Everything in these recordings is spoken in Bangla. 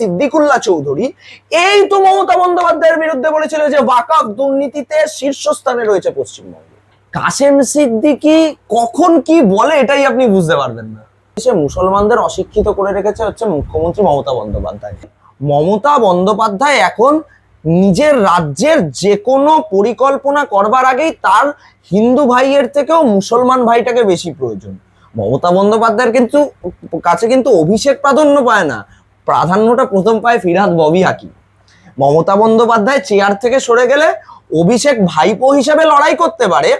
সিদ্দিকুল্লাহ চৌধুরী, এই তো মমতা বন্দ্যোপাধ্যায়ের বিরুদ্ধে বলেছিল যে ওয়াকাফ দুর্নীতিতে শীর্ষস্থানে রয়েছে পশ্চিমবঙ্গ। কাসেম সিদ্দিকি কখন কি বলে এটাই আপনি বুঝতে পারবেন না। সে মুসলমানদের অশিক্ষিত করে রেখেছে হচ্ছে মুখ্যমন্ত্রী মমতা বন্দ্যোপাধ্যায়। মমতা বন্দ্যোপাধ্যায় এখন নিজের রাজ্যের যে কোনো পরিকল্পনা করবার আগেই তার হিন্দু ভাইয়ের থেকেও মুসলমান ভাইটাকে বেশি প্রয়োজন। মমতা বন্দ্যোপাধ্যায়ের কিন্তু কাছে কিন্তু অভিষেক প্রাধান্য পায় না। প্রাধান্যটা প্রথম পায় ফিরহাদ ববি হাকিম। মমতা বন্দ্যোপাধ্যায় চেয়ার থেকে সরে গেলে অভিষেক ভাইপো হিসেবে লড়াই করতে পারে।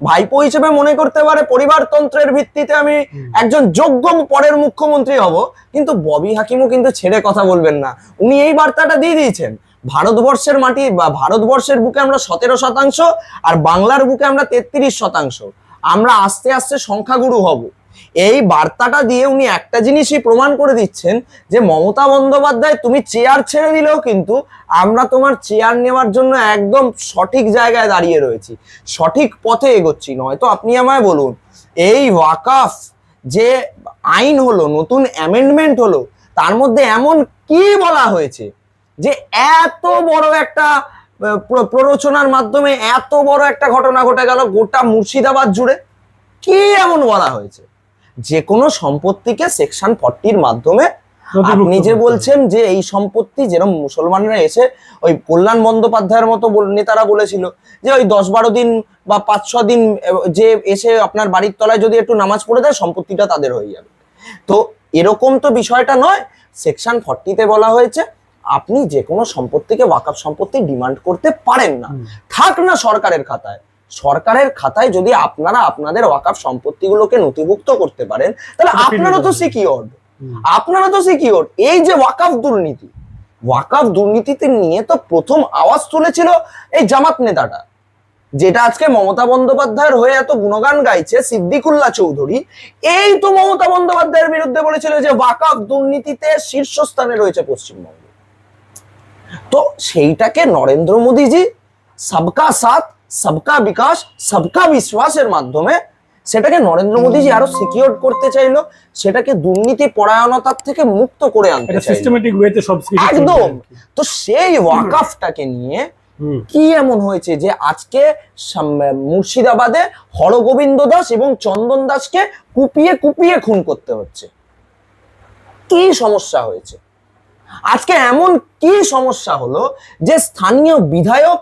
ভাইপো হিসেবে মনে করতে পারে পরিবারতন্ত্রের ভিত্তিতে আমি একজন যোগ্য পরের মুখ্যমন্ত্রী হব। কিন্তু ববি হাকিমও কিন্তু ছেড়ে কথা বলবেন না। উনি এই বার্তাটা দিয়ে দিয়েছেন। ভারতবর্ষের মাটি বা ভারতবর্ষের বুকে আমরা সতেরো শতাংশ আর বাংলার বুকে আমরা তেত্রিশ শতাংশ। আমরা আস্তে আস্তে সংখ্যাগুরু হব। এই বার্তাটা দিয়ে উনি একটা জিনিসই প্রমাণ করে দিচ্ছেন যে মমতা বন্দ্যোপাধ্যায়, তুমি চেয়ার ছেড়ে দিলেও কিন্তু আমরা তোমার চেয়ার নেওয়ার জন্য একদম সঠিক জায়গায় দাঁড়িয়ে রয়েছি। সঠিক পথে এগোচ্ছি নয়তো আপনি আমায় বলুন, এই ওয়াকাফ যে আইন হলো, নতুন অ্যামেন্ডমেন্ট হলো, তার মধ্যে এমন কি বলা হয়েছে যে এত বড় একটা প্র- প্ররোচনার মাধ্যমে এত বড় একটা ঘটনা ঘটে গেল গোটা মুর্শিদাবাদ জুড়ে? কি এমন বলা হয়েছে? যে কোনো সম্পত্তিকে সেকশন ফর্টির মাধ্যমে আপনি যে বলছেন যে এই সম্পত্তি যেরকম মুসলমানরা এসে ওই কল্যাণ বন্দ্যোপাধ্যায়ের মতো নেতারা বলেছিল যে ওই দশ বারো দিন বা পাঁচ ছ দিন যে এসে আপনার বাড়ির তলায় যদি একটু নামাজ পড়ে দেয় সম্পত্তিটা তাদের হয়ে যাবে। তো এরকম তো বিষয়টা নয়। সেকশন ফর্টিতে বলা হয়েছে আপনি যে কোনো সম্পত্তিকে ওয়াকাফ সম্পত্তি ডিমান্ড করতে পারেন না। থাক না সরকারের খাতায়। সরকারের খাতায় যদি আপনারা আপনাদের ওয়াকাফ সম্পত্তিগুলোকে নথিভুক্ত করতে পারেন তাহলে আপনারা তো সিকিওর আপনারা তো সিকিওর এই যে ওয়াকাফ দুর্নীতি ওয়াকাফ দুর্নীতিতে নিয়ে তো প্রথম আওয়াজ তুলেছিল এই জামাত নেতাটা যেটা আজকে মমতা বন্দ্যোপাধ্যায়ের হয়ে এত গুণগান গাইছে সিদ্দিকুল্লাহ চৌধুরী। এই তো মমতা বন্দ্যোপাধ্যায়ের বিরুদ্ধে বলেছিল যে ওয়াকাফ দুর্নীতিতে শীর্ষস্থানে রয়েছে পশ্চিমবঙ্গ। তো সেইটাকে নরেন্দ্র মোদীজি সবকা সাথ সবকা বিকাশ সবকা বিশ্বাসের মাধ্যমে সেটাকে নরেন্দ্র মোদীজি আরও সিকিউর করতে চাইলো সেটাকে দুর্নীতি পরায়ণতার থেকে মুক্ত করে আনতে সিস্টেমেটিক ওয়েতে সব একদম। তো সেই ওয়াকাফটাকে নিয়ে কি এমন হয়েছে যে আজকে মুর্শিদাবাদে হরগোবিন্দ দাস এবং চন্দন দাসকে কুপিয়ে কুপিয়ে খুন করতে হচ্ছে? কি সমস্যা হয়েছে? আজকে এমন কি সমস্যা হলো যে স্থানীয় বিধায়ক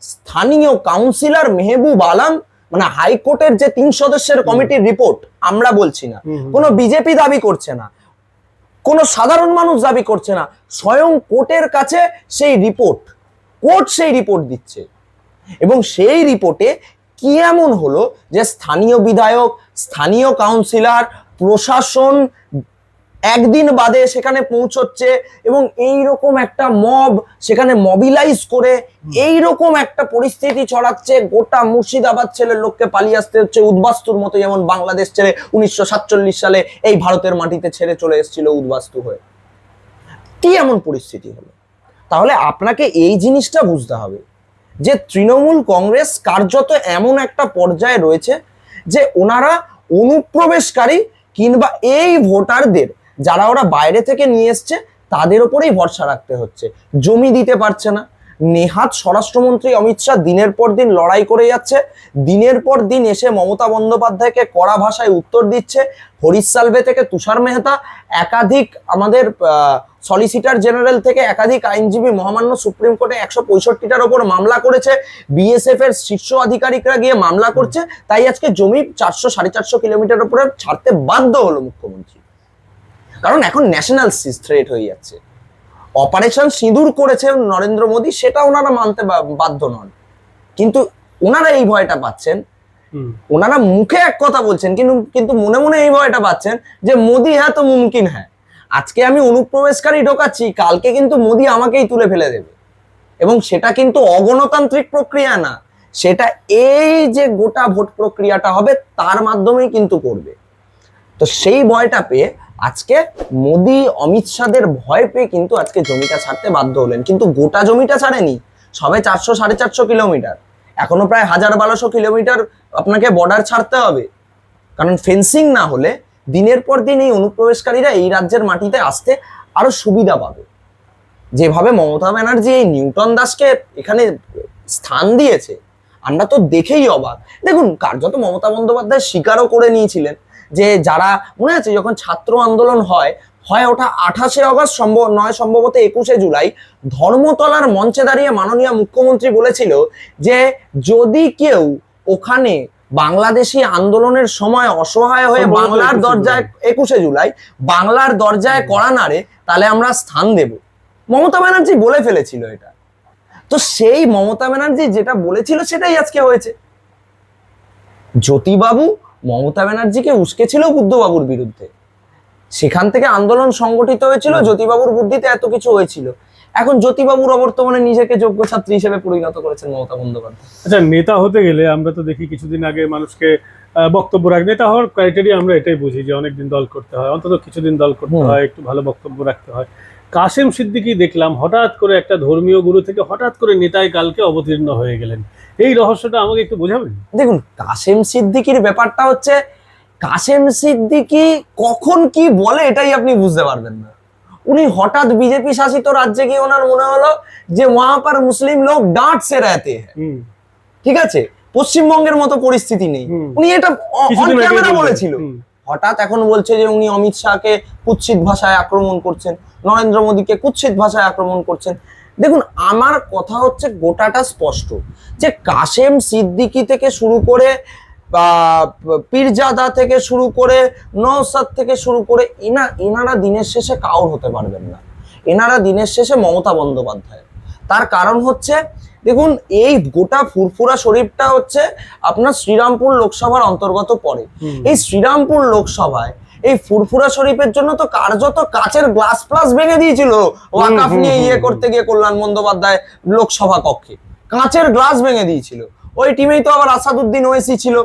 স্থানীয় কাউন্সিলর মেহবুব আলম মানে হাইকোর্টের যে তিন সদস্যের কমিটির রিপোর্ট আমরা বলছি না। কোনো বিজেপি দাবি করছে না। কোনো সাধারণ মানুষ দাবি করছে না। স্বয়ং কোর্টের কাছে সেই রিপোর্ট কোর্ট সেই রিপোর্ট দিচ্ছে। এবং সেই রিপোর্টে কি এমন হলো যে স্থানীয় বিধায়ক স্থানীয় কাউন্সিলর প্রশাসন একদিন বাদে সেখানে পৌঁছচ্ছে এবং এই রকম একটা মব সেখানে মবিলাইজ করে এই রকম একটা পরিস্থিতি ছড়াচ্ছে। গোটা মুর্শিদাবাদ ছেলের লোককে পালিয়ে আসতে হচ্ছে। উদ্বাস্তুর মতো যেমন বাংলাদেশ ছেড়ে উনিশশো সাতচল্লিশ সালে এই ভারতের মাটিতে ছেড়ে চলে এসেছিল উদ্বাস্তু হয়ে। কি এমন পরিস্থিতি হলো? তাহলে আপনাকে এই জিনিসটা বুঝতে হবে যে তৃণমূল কংগ্রেস কার্যত এমন একটা পর্যায়ে রয়েছে যে ওনারা অনুপ্রবেশকারী কিংবা এই ভোটারদের যারা ওরা বাইরে থেকে নিয়ে এসছে, তাদের ওপরেই ভরসা রাখতে হচ্ছে। জমি দিতে পারছে না। নেহাত স্বরাষ্ট্রমন্ত্রী অমিত শাহ দিনের পর দিন লড়াই করে যাচ্ছে। দিনের পর দিন এসে মমতা বন্দ্যোপাধ্যায়কে কড়া ভাষায় উত্তর দিচ্ছে হরিশ সালভে থেকে তুষার মেহতা। একাধিক আমাদের সলিসিটার জেনারেল থেকে একাধিক আইনজীবী মহামান্য সুপ্রিম কোর্টে একশো পঁয়ষট্টিটার ওপর মামলা করেছে। বিএসএফ এর শীর্ষ আধিকারিকরা গিয়ে মামলা করছে। তাই আজকে জমি চারশো, সাড়ে চারশো কিলোমিটার উপরে ছাড়তে বাধ্য হলো মুখ্যমন্ত্রী। কারণ এখন ন্যাশনাল থ্রেট হয়ে যাচ্ছে। অপারেশন সিঁদুর করেছে নরেন্দ্র মোদী সেটা ওনারা মানতে বাধ্য নন। কিন্তু ওনারা এই ভয়টা পাচ্ছেন। ওনারা মুখে এক কথা বলছেন কিন্তু কিন্তু মনে মনে এই ভয়টা পাচ্ছেন যে মোদি হ্যাঁ তো মুমকিন হ্যাঁ। আজকে আমি অনুপ্রবেশকারী ঢোকাচ্ছি কালকে কিন্তু মোদি আমাকেই তুলে ফেলে দেবে। এবং সেটা কিন্তু অগণতান্ত্রিক প্রক্রিয়া না। সেটা এই যে গোটা ভোট প্রক্রিয়াটা হবে তার মাধ্যমেই কিন্তু করবে। তো সেই ভয়টা পেয়ে আজকে মোদি অমিত শাহের ভয় পেয়ে কিন্তু আজকে জমিটা ছাড়তে বাধ্য হলেন। কিন্তু গোটা জমিটা ছাড়েনি, সবে চারশো, সাড়ে চারশো কিলোমিটার। এখনও প্রায় হাজার বারোশো কিলোমিটার আপনাকে বর্ডার ছাড়তে হবে। কারণ ফেন্সিং না হলে দিনের পর দিন এই অনুপ্রবেশকারীরা এই রাজ্যের মাটিতে আসতে আরও সুবিধা পাবে। যেভাবে মমতা ব্যানার্জি এই নিউটন দাসকে এখানে স্থান দিয়েছে, আমরা তো দেখেই অবাক। দেখুন, কার্যত মমতা বন্দ্যোপাধ্যায় স্বীকারও করে নিয়েছিলেন। যে যারা মনে আছে যখন ছাত্র আন্দোলন হয় হয় ওটা আঠাশে অগস্ট সম্ভব নয় সম্ভবত একুশে জুলাই ধর্মতলার মঞ্চে দাঁড়িয়ে মাননীয় মুখ্যমন্ত্রী বলেছিল যে যদি কেউ ওখানে বাংলাদেশি আন্দোলনের সময় অসহায় হয়ে বাংলার দরজায় একুশে জুলাই বাংলার দরজায় কড়া নাড়ে তাহলে আমরা স্থান দেব। মমতা ব্যানার্জি বলে ফেলেছিল এটা। তো সেই মমতা ব্যানার্জি যেটা বলেছিল সেটাই আজকে হয়েছে। জ্যোতিবাবু মমতা ব্যানার্জিকে উস্কেছিল বুদ্ধবাবুর বিরুদ্ধে। সেখান থেকে আন্দোলন সংগঠিত হয়েছিল জ্যোতিবাবুর বুদ্ধিতে এত কিছু হয়েছিল। এখন জ্যোতিবাবুর অবর্তমানে নিজেকে যোগ্য ছাত্রী হিসেবে পরিণত করেছেন মমতা বন্দ্যোপাধ্যায়। আচ্ছা নেতা হতে গেলে আমরা তো দেখি কিছুদিন আগে মানুষকে বক্তব্য রাখ নেতা হওয়ার ক্রাইটেরিয়া আমরা এটাই বুঝি যে অনেকদিন দল করতে হয় অন্তত কিছুদিন দল করতে হয় একটু ভালো বক্তব্য রাখতে হয়। কাসেম সিদ্দিকি দেখলাম হঠাৎ করে একটা ধর্মীয় গুরু থেকে হঠাৎ করে নেতায় কালকে অবতীর্ণ হয়ে গেলেন। এই রহস্যটা আমাকে একটু বোঝাবেন? দেখুন কাসেম সিদ্দিকির ব্যাপারটা হচ্ছে কাসেম সিদ্দিকি কখন কি বলে এটাই আপনি বুঝতে পারবেন না। উনি হঠাৎ বিজেপি শাসিত রাজ্যে গিয়ে ওনার মনে হলো যে ওয়াহ পার মুসলিম লোক ডাঁট সে রেতে ঠিক আছে? পশ্চিমবঙ্গের মতো পরিস্থিতি নেই। উনি এটা অন ক্যামেরা বলেছিল। হঠাৎ এখন বলছে যে উনি অমিত শাহকে কুৎসিত ভাষায় আক্রমণ করছেন নরেন্দ্র মোদীকে কুৎসিত ভাষায় আক্রমণ করছেন। দেখুন আমার কথা হচ্ছে গোটাটা স্পষ্ট যে কাশেম সিদ্দিকি থেকে শুরু করে বা পীরজাদা থেকে শুরু করে নওসাদ থেকে শুরু করে এনা এনারা দিনের শেষে কাউর হতে পারবেন না। এনারা দিনের শেষে মমতা বন্দ্যোপাধ্যায় তার কারণ হচ্ছে দেখুন এই গোটা ফুরফুরা শরীফটা হচ্ছে আপনার শ্রীরামপুর লোকসভার অন্তর্গত পড়ে। এই শ্রীরামপুর লোকসভায় এই ফুরফুরা শরীফের জন্য তো কার্যত কাচের গ্লাস প্লাস ভেঙে দিয়েছিল। ওয়াকাফ নিয়ে ইয়ে করতে গিয়ে কল্যাণ বন্দ্যোপাধ্যায় লোকসভা কক্ষে। কাঁচের গ্লাস ভেঙে দিয়েছিল। ওই টিমেই তো আবার আসাদুদ্দিন ওয়েসি ছিল।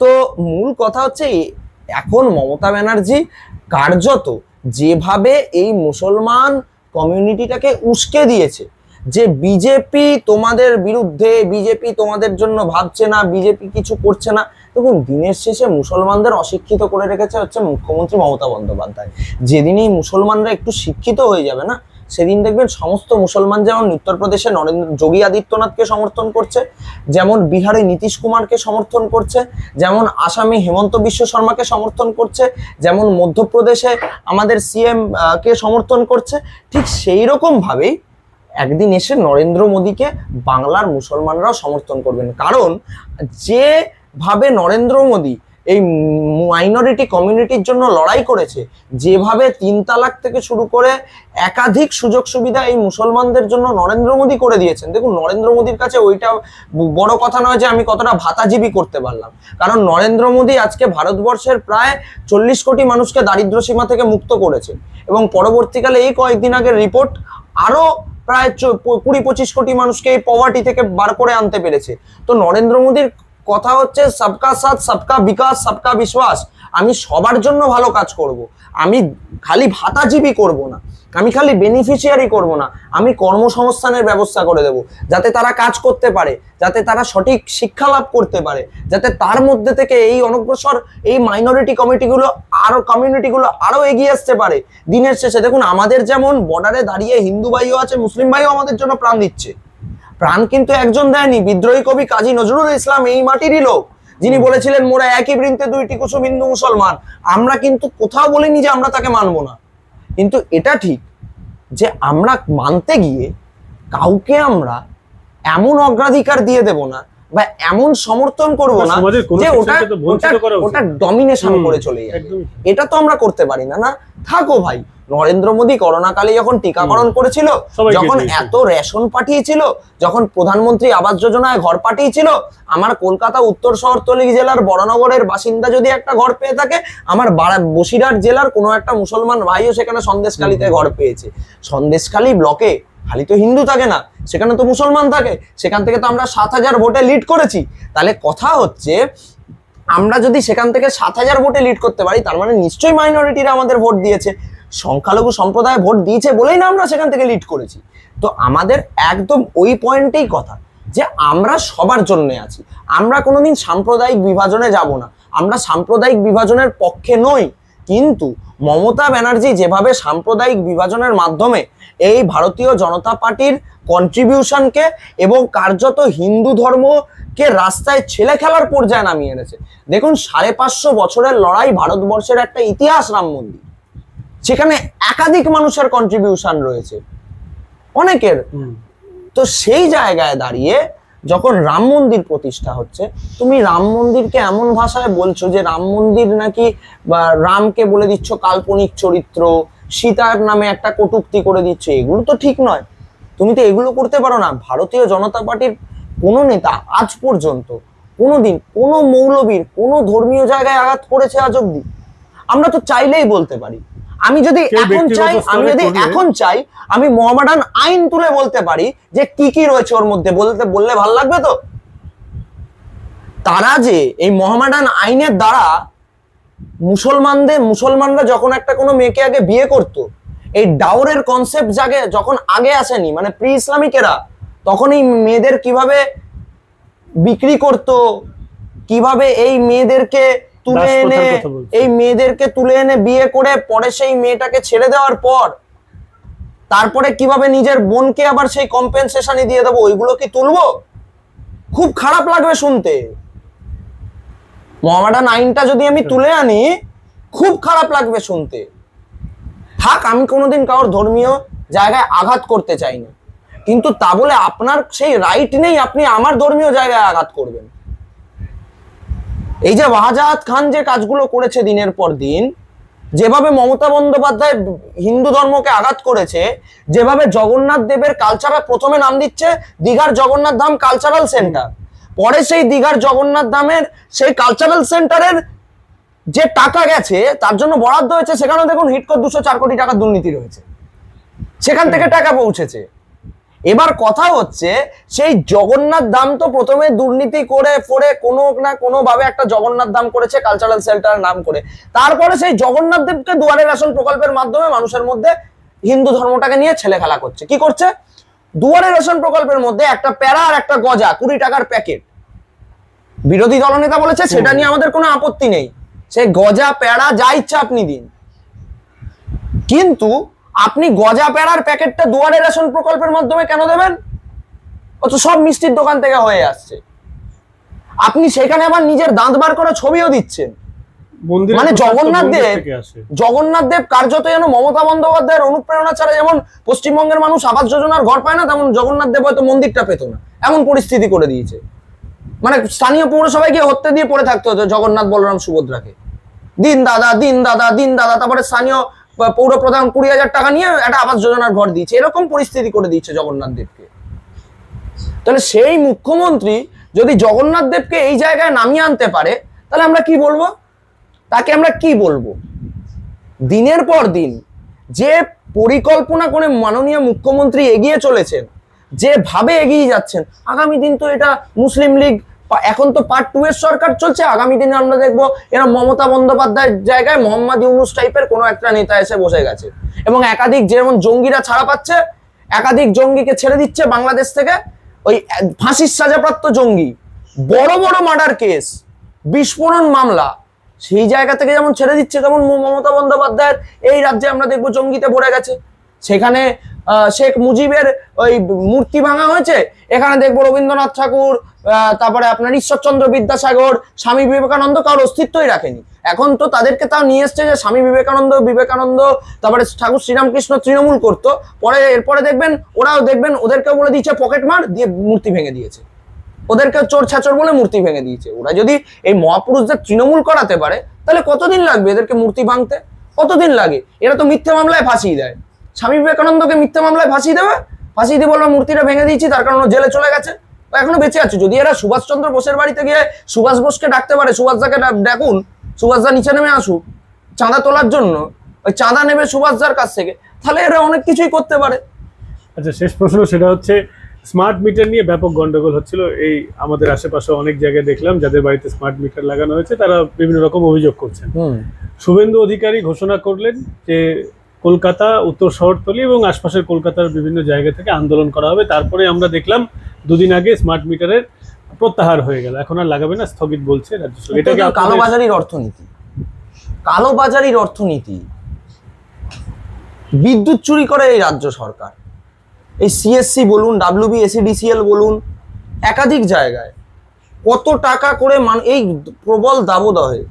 তো মূল কথা হচ্ছে এখন মমতা ব্যানার্জি কার্যত যেভাবে এই মুসলমান কমিউনিটিটাকে উস্কে দিয়েছে যে বিজেপি তোমাদের বিরুদ্ধে বিজেপি তোমাদের জন্য ভাবছে না বিজেপি কিছু করছে না দেখুন, দিনের শেষে মুসলমানদের অশিক্ষিত করে রেখেছে হচ্ছে মুখ্যমন্ত্রী মমতা বন্দ্যোপাধ্যায়। যেদিনই মুসলমানরা একটু শিক্ষিত হয়ে যাবে না, সেদিন দেখবেন সমস্ত মুসলমান যেমন উত্তরপ্রদেশে নরেন্দ্র, যোগী আদিত্যনাথকে সমর্থন করছে, যেমন বিহারে নীতিশ কুমারকে সমর্থন করছে, যেমন আসামে হেমন্ত বিশ্ব শর্মাকে সমর্থন করছে, যেমন মধ্যপ্রদেশে আমাদের সিএম কে সমর্থন করছে, ঠিক সেই রকম ভাবেই একদিন এসে নরেন্দ্র মোদীকে বাংলার মুসলমানরাও সমর্থন করবেন। কারণ যেভাবে নরেন্দ্র মোদী এই মাইনরিটি কমিউনিটির জন্য লড়াই করেছে, যেভাবে তিন তালাক থেকে শুরু করে একাধিক সুযোগ সুবিধা এই মুসলমানদের জন্য নরেন্দ্র মোদী করে দিয়েছেন। দেখুন, নরেন্দ্র মোদীর কাছে ওইটা বড় কথা নয় যে আমি কতটা ভাতাজীবী করতে পারলাম। কারণ নরেন্দ্র মোদী আজকে ভারতবর্ষের প্রায় চল্লিশ কোটি মানুষকে দারিদ্র সীমা থেকে মুক্ত করেছে এবং পরবর্তীকালে এই কয়েকদিন আগের রিপোর্ট আরও প্রায় কুড়ি পঁচিশ কোটি মানুষকে এই পভার্টি থেকে বার করে আনতে পেরেছে। তো নরেন্দ্র মোদীর কথা হচ্ছে সবকা সাথ, সবকা বিকাশ, সবকা বিশ্বাস। আমি সবার জন্য ভালো কাজ করব। আমি খালি ভাতাজীবী করব না। আমি খালি বেনিফিশিয়ারি করব না। আমি কর্মসংস্থানের ব্যবস্থা করে দেব। যাতে তারা কাজ করতে পারে, যাতে তারা সঠিক শিক্ষা লাভ করতে পারে, যাতে তার মধ্যে থেকে এই অনগ্রসর, এই মাইনরিটি কমিটিগুলো আরও কমিউনিটিগুলো আরও এগিয়ে আসতে পারে। দিনের শেষে দেখুন, আমাদের যেমন বর্ডারে দাঁড়িয়ে হিন্দু ভাইও আছে, মুসলিম ভাইও আমাদের জন্য প্রাণ দিচ্ছে। প্রাণ কিন্তু একজন দেয়নি। বিদ্রোহী কবি কাজী নজরুল ইসলাম এই মাটিরই লোক। যিনি বলেছিলেন মোরা একই বৃন্তে দুইটি কুসুম হিন্দু মুসলমান। আমরা কিন্তু কোথাও বলিনি যে আমরা তাকে মানবো না। কিন্তু এটা ঠিক যে আমরা মানতে গিয়ে কাউকে আমরা এমন অগ্রাধিকার দিয়ে দেব না বা এমন সমর্থন করব না যে ওটা ওটা ডমিনেশন করে চলে যাবে। এটা তো আমরা করতে পারি না না? থাকো ভাই। নরেন্দ্র মোদী করোনা কালে যখন টিকাকরণ করেছিল যখন এত রেশন পাঠিয়েছিল যখন প্রধানমন্ত্রী আবাস যোজনায় ঘর পাঠিয়েছিল আমার কলকাতা উত্তর শহরতলি জেলার বড়নগরের বাসিন্দা যদি একটা ঘর পেয়ে থাকে আমার বসিরহাট জেলার কোনো একটা মুসলমান ভাইও সেখানে সন্দেশখালীতে ঘর পেয়েছে। সন্দেশখালী ব্লকে খালি তো হিন্দু থাকে না সেখানে তো মুসলমান থাকে সেখান থেকে তো আমরা সাত হাজার ভোটে লিড করেছি। তাহলে কথা হচ্ছে আমরা যদি সেখান থেকে সাত হাজার ভোটে লিড করতে পারি তার মানে নিশ্চয়ই মাইনরিটিরা আমাদের ভোট দিয়েছে। সংখ্যালঘু সম্প্রদায় ভোট দিয়েছে বলেই না আমরা সেখান থেকে লিড করেছি। তো আমাদের একদম ওই পয়েন্টেই কথা, যে আমরা সবার জন্য আছি। আমরা কোনোদিন সাম্প্রদায়িক বিভাজনে যাব না। আমরা সাম্প্রদায়িক বিভাজনের পক্ষে নই, কিন্তু মমতা ব্যানার্জি যেভাবে সাম্প্রদায়িক বিভাজনের মাধ্যমে এই ভারতীয় জনতা পার্টির কন্ট্রিবিউশনকে এবং কার্যত হিন্দু ধর্মকে রাস্তায় ছেলে খেলার পর্যায়ে নামিয়ে এনেছে। দেখুন, সাড়ে পাঁচশো বছরের লড়াই ভারতবর্ষের একটা ইতিহাস রাম মন্দির। সেখানে একাধিক মানুষের কন্ট্রিবিউশন রয়েছে। অনেকের। তো সেই জায়গায় দাঁড়িয়ে যখন রাম মন্দির প্রতিষ্ঠা হচ্ছে তুমি রাম মন্দিরকে এমন ভাষায় বলছো যে রাম মন্দির নাকি বা রামকে বলে দিচ্ছ কাল্পনিক চরিত্র সীতার নামে একটা কটূক্তি করে দিচ্ছ এগুলো তো ঠিক নয়। তুমি তো এগুলো করতে পারো না। ভারতীয় জনতা পার্টির কোনো নেতা আজ পর্যন্ত কোনোদিন কোনো মৌলবীর কোনো ধর্মীয় জায়গায় আঘাত করেছে আজ অব্দি আমরা তো চাইলেই বলতে পারি। আমি যদি এখন চাই আমি যদি এখন চাই আমি মোহামেডান আইন তুলে বলতে পারি যে কি কি রয়েছে ওর মধ্যে। বলতে বললে ভালো লাগবে তো? তারা যে এই মোহামেডান আইনের দ্বারা মুসলমানদের মুসলমানরা যখন একটা কোনো মেয়েকে আগে বিয়ে করত এই ডাউরের কনসেপ্ট জাগে যখন আগে আসেনি মানে প্রি ইসলামিকেরা তখন এই মেয়েদের কীভাবে বিক্রি করত কীভাবে এই মেয়েদেরকে তুলে এনে এই মেয়েদেরকে তুলে এনে বিয়ে করে পরে সেই মেয়েটাকে ছেড়ে দেওয়ার পর তারপরে কীভাবে নিজের বোনকে আবার সেই কম্পেনসেশনই দিয়ে দেবো ওইগুলো কি তুলবো? খুব খারাপ লাগবে শুনতে। মোহামেডান আইনটা যদি আমি তুলে আনি খুব খারাপ লাগবে শুনতে। থাক আমি কোনোদিন কারোর ধর্মীয় জায়গায় আঘাত করতে চাই না কিন্তু তা বলে আপনার সেই রাইট নেই আপনি আমার ধর্মীয় জায়গায় আঘাত করবেন। এই যে শাহজাহাত খান যে কাজগুলো করেছে দিনের পর দিন, যেভাবে মমতা বন্দ্যোপাধ্যায় হিন্দু ধর্মকে আঘাত করেছে, যেভাবে জগন্নাথ দেবের কালচারাল প্রথমে নাম দিচ্ছে দীঘার জগন্নাথ ধাম কালচারাল সেন্টার পরে সেই দীঘার জগন্নাথ ধামের সেই কালচারাল সেন্টারের যে টাকা গেছে, তার জন্য বরাদ্দ হয়েছে, সেখানেও দেখুন হিটকর দুশো চার কোটি টাকার দুর্নীতি রয়েছে। সেখান থেকে টাকা পৌঁছেছে। এবার কথা হচ্ছে, সেই জগন্নাথ দাম তো প্রথমে দুর্নীতি করে ফোরে কোনো না কোনো ভাবে একটা জগন্নাথ দাম করেছে কালচারাল সেন্টার নাম করে। তারপরে সেই জগন্নাথ দেবকে দুয়ারে রেশন প্রকল্পের মাধ্যমে মানুষের মধ্যে হিন্দু ধর্মটাকে নিয়ে ছেলে খেলা করছে। কি করছে? দুয়ারে রেশন প্রকল্পের মধ্যে একটা প্যারা আর একটা গজা, কুড়ি টাকার প্যাকেট বিরোধী দলনেতা বলেছে, সেটা নিয়ে আমাদের কোনো আপত্তি নেই। সেই গজা, প্যারা, যা ইচ্ছা আপনি দিন। কিন্তু আপনি গজা পেড়ার প্যাকেটটা দুয়ারে রেশন প্রকল্পের মাধ্যমে কেন দেবেন? ও তো সব মিষ্টির দোকান থেকে হয়ে আসছে। আপনি সেখানে আবার নিজের দাঁত বার করে ছবিও দিচ্ছেন। মানে জগন্নাথ দেব- জগন্নাথ দেব কার্যত যেন মমতা বন্দ্যোপাধ্যায়ের অনুপ্রেরণা ছাড়া যেমন পশ্চিমবঙ্গের মানুষ আবাস যোজনার ঘর পায় না তেমন জগন্নাথ দেব হয়তো মন্দিরটা পেত না। এমন পরিস্থিতি করে দিয়েছে। মানে স্থানীয় পৌরসভায় গিয়ে হত্যা দিয়ে পড়ে থাকতে হতো জগন্নাথ বলরাম সুভদ্রাকে। দিন দাদা দিন দাদা দিন দাদা তারপরে স্থানীয় পৌর প্রধান কুড়ি হাজার টাকা নিয়ে একটা আবাস যোজনার ঘর দিয়েছে। এরকম পরিস্থিতি করে দিচ্ছে জগন্নাথ দেবকে। তাহলে সেই মুখ্যমন্ত্রী যদি জগন্নাথ দেবকে এই জায়গায় নামিয়ে আনতে পারে, তাহলে আমরা কি বলব? তাকে আমরা কি বলব? দিনের পর দিন যে পরিকল্পনা করে মাননীয় মুখ্যমন্ত্রী এগিয়ে চলেছেন যেভাবে এগিয়ে যাচ্ছেন, আগামী দিন তো এটা মুসলিম লীগ এখন তো পার্ট টু এর সরকার চলছে, আগামী দিনে আমরা দেখব এরা মমতা বন্দ্যোপাধ্যায়ের জায়গায় মোহাম্মদ ইউনুস টাইপের কোনো একটা নেতা এসে বসে গেছে। এবং একাধিক যেমন জঙ্গিরা ছাড়া পাচ্ছে, একাধিক জঙ্গিকে ছেড়ে দিচ্ছে বাংলাদেশ থেকে, ওই ফাঁসির সাজাপ্রাপ্ত জঙ্গি। বড় বড় মার্ডার কেস বিস্ফোরণ মামলা, সেই জায়গা থেকে যেমন ছেড়ে দিচ্ছে তেমন মমতা বন্দ্যোপাধ্যায়ের, এই রাজ্যে আমরা দেখব জঙ্গিতে ভরে গেছে। সেখানে শেখ মুজিবের ওই মূর্তি ভাঙা হয়েছে? এখানে দেখব রবীন্দ্রনাথ ঠাকুর তারপরে আপনার ঈশ্বরচন্দ্র বিদ্যাসাগর, স্বামী বিবেকানন্দ কারোর অস্তিত্বই রাখেনি। এখন তো তাদেরকে তাও নিয়ে এসছে যে স্বামী বিবেকানন্দ বিবেকানন্দ, তারপরে ঠাকুর শ্রীরামকৃষ্ণ তৃণমূল করতো। পরে এরপরে দেখবেন, ওরাও দেখবেন, ওদেরকেও বলে দিয়েছে পকেট মার, দিয়ে মূর্তি ভেঙে দিয়েছে। ওদেরকে চোর ছাচর বলে মূর্তি ভেঙে দিয়েছে। ওরা যদি এই মহাপুরুষদের তৃণমূল করাতে পারে, তাহলে কতদিন লাগবে এদেরকে মূর্তি ভাঙতে? কতদিন লাগে? এরা তো মিথ্যে মামলায় ফাঁসিয়ে দেয়। স্বামী বিবেকানন্দকে মিথ্যা মামলায় ফাঁসিয়ে দেবে? ফাঁসিয়ে দিয়ে বলবে মূর্তিটা ভেঙে দিয়েছি তার কারণ জেলে চলে গেছে। এখনও বেঁচে আছে। যদি এরা সুভাষচন্দ্র বোসের বাড়িতে গিয়ে সুভাষ বোসকে ডাকতে পারে সুভাষদাকে ডাকুন সুভাষদা নিচে নেমে আসুক চাঁদা তোলার জন্য ওই চাঁদা নেবে সুভাষদার কাছ থেকে তাহলে এরা অনেক কিছুই করতে পারে। আচ্ছা শেষ প্রশ্ন সেটা হচ্ছে স্মার্ট মিটার নিয়ে ব্যাপক গন্ডগোল হচ্ছিল। এই আমাদের আশেপাশে অনেক জায়গায় দেখলাম যাদের বাড়িতে স্মার্ট মিটার লাগানো হয়েছে তারা বিভিন্ন রকম অভিযোগ করছেন। শুভেন্দু অধিকারী ঘোষণা করলেন যে কলকাতা উত্তর শহরতলি এবং আশপাশের কলকাতার বিভিন্ন জায়গা থেকে আন্দোলন করা হবে। তারপরে আমরা দেখলাম দুদিন আগে স্মার্ট মিটারের প্রত্যাহার হয়ে গেল। এখন আর লাগাবে না স্থগিত বলছে রাজ্য সরকার। এটা কালোবাজারির অর্থনীতি। কালোবাজারির অর্থনীতি। বিদ্যুৎ চুরি করে এই রাজ্য সরকার। এই সিএসসি বলুন ডাব্লিউবি এসিডিসিএল বলুন একাধিক জায়গায় কত টাকা করে মান এই প্রবল দাবদাহে।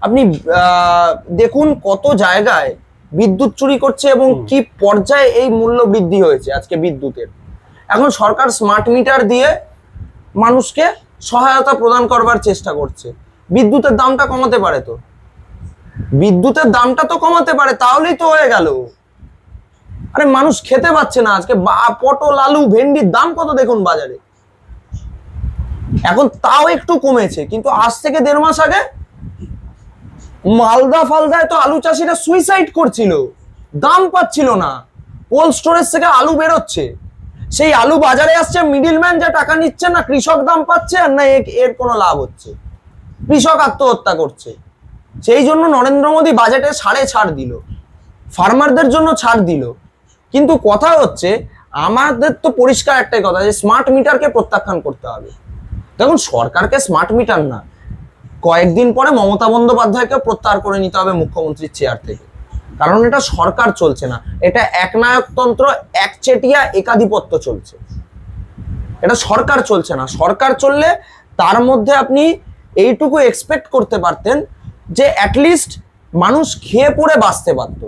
আপনি আহ, দেখুন কত জায়গায় বিদ্যুৎ চুরি করছে এবং কি পর্যায়ে এই মূল্য বৃদ্ধি হয়েছে আজকে বিদ্যুতের? এখন সরকার স্মার্ট মিটার দিয়ে মানুষকে সহায়তা প্রদান করবার চেষ্টা করছে। বিদ্যুতের দামটা কমাতে পারে তো? বিদ্যুতের দামটা তো কমাতে পারে তাহলেই তো হয়ে গেল। আরে মানুষ খেতে পাচ্ছে না আজকে। পটল আলু ভেন্ডির দাম কত দেখুন বাজারে? এখন তাও একটু কমেছে কিন্তু আজ থেকে দেড় মাস আগে মালদা ফালদায় তো আলু চাষিরা সুইসাইড করছিল। দাম পাচ্ছিল না। কোল্ড স্টোরেজ থেকে আলু বেরোচ্ছে। সেই আলু বাজারে আসছে মিডিলম্যান যা টাকা নিচ্ছে না, কৃষক দাম পাচ্ছে আর না এর- এর কোনো লাভ হচ্ছে। কৃষক আত্মহত্যা করছে। সেই জন্য নরেন্দ্র মোদী বাজেটে সাড়ে ছাড় দিল। ফার্মারদের জন্য ছাড় দিল। কিন্তু কথা হচ্ছে, আমাদের তো পরিষ্কার একটাই কথা যে স্মার্ট মিটারকে প্রত্যাখ্যান করতে হবে। দেখুন, সরকারকে স্মার্ট মিটার না। কয়েকদিন পরে মমতা বন্দ্যোপাধ্যায়কে প্রত্যাহার করে নিতে হবে মুখ্যমন্ত্রীর চেয়ার থেকে। কারণ এটা সরকার চলছে না। এটা একনায়কতন্ত্র একচেটিয়া একাধিপত্য চলছে। এটা সরকার চলছে না। সরকার চললে তার মধ্যে আপনি এইটুকু এক্সপেক্ট করতে পারতেন যে অ্যাটলিস্ট মানুষ খেয়ে পড়ে বাঁচতে পারত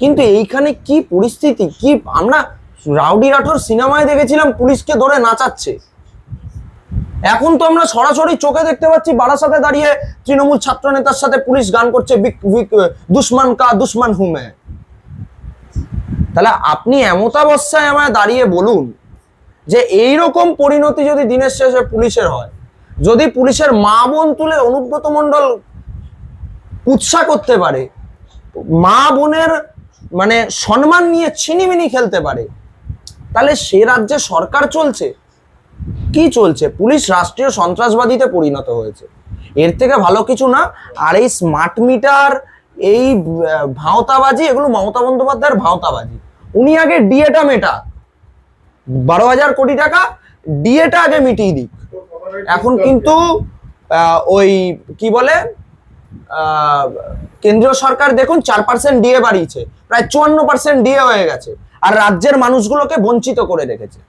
কিন্তু এইখানে কি পরিস্থিতি? কি আমরা রাউডি রাঠোর সিনেমায় দেখেছিলাম পুলিশকে ধরে নাচাচ্ছে। এখন তো আমরা সরাসরি চোখে দেখতে পাচ্ছি বারাসাতে দাঁড়িয়ে তৃণমূল ছাত্র নেতার সাথে পুলিশ গান করছে দুশ্মন কা দুশ্মন হুমে তাহলে আপনি এমতাবস্থায় আমায় দাঁড়িয়ে বলুন যে এই রকম পরিণতি যদি দিনের শেষে পুলিশের হয়, যদি পুলিশের মা বোন তুলে অনুব্রত মণ্ডল উৎসাহ করতে পারে, মা বোনের মানে সম্মান নিয়ে ছিনিমিনি খেলতে পারে, তাহলে সে রাজ্যে সরকার চলছে? কি চলছে? পুলিশ রাষ্ট্রীয় সন্ত্রাসবাদীতে পরিণত হয়েছে। এর থেকে ভালো কিছু না, আর এই স্মার্ট মিটার এই ভাঁওতাবাজি, এগুলো মমতা বন্দ্যোপাধ্যায়ের ভাওতাবাজি। উনি আগে ডিএটা মেটা বারো হাজার কোটি টাকা ডিএটা আগে মিটিয়ে দিক। এখন কিন্তু ওই, কি বলে কেন্দ্রীয় সরকার দেখুন চার পার্সেন্ট ডিএ বাড়িয়েছে, প্রায় চুয়ান্ন পার্সেন্ট ডিএ হয়ে গেছে, আর রাজ্যের মানুষগুলোকে বঞ্চিত করে রেখেছে।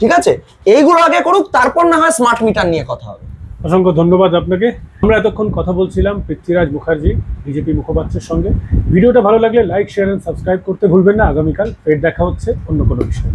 ঠিক আছে? এইগুলো আগে করুক, তারপর না হয় স্মার্ট মিটার নিয়ে কথা হবে। অসংখ্য ধন্যবাদ আপনাকে। আমরা এতক্ষণ কথা বলছিলাম পৃথ্বীরাজ মুখার্জি, বিজেপি মুখপাত্রের সঙ্গে। ভিডিওটা ভালো লাগলে লাইক শেয়ার অ্যান্ড সাবস্ক্রাইব করতে ভুলবেন না। আগামীকাল ফের দেখা হচ্ছে অন্য কোনো বিষয়ে।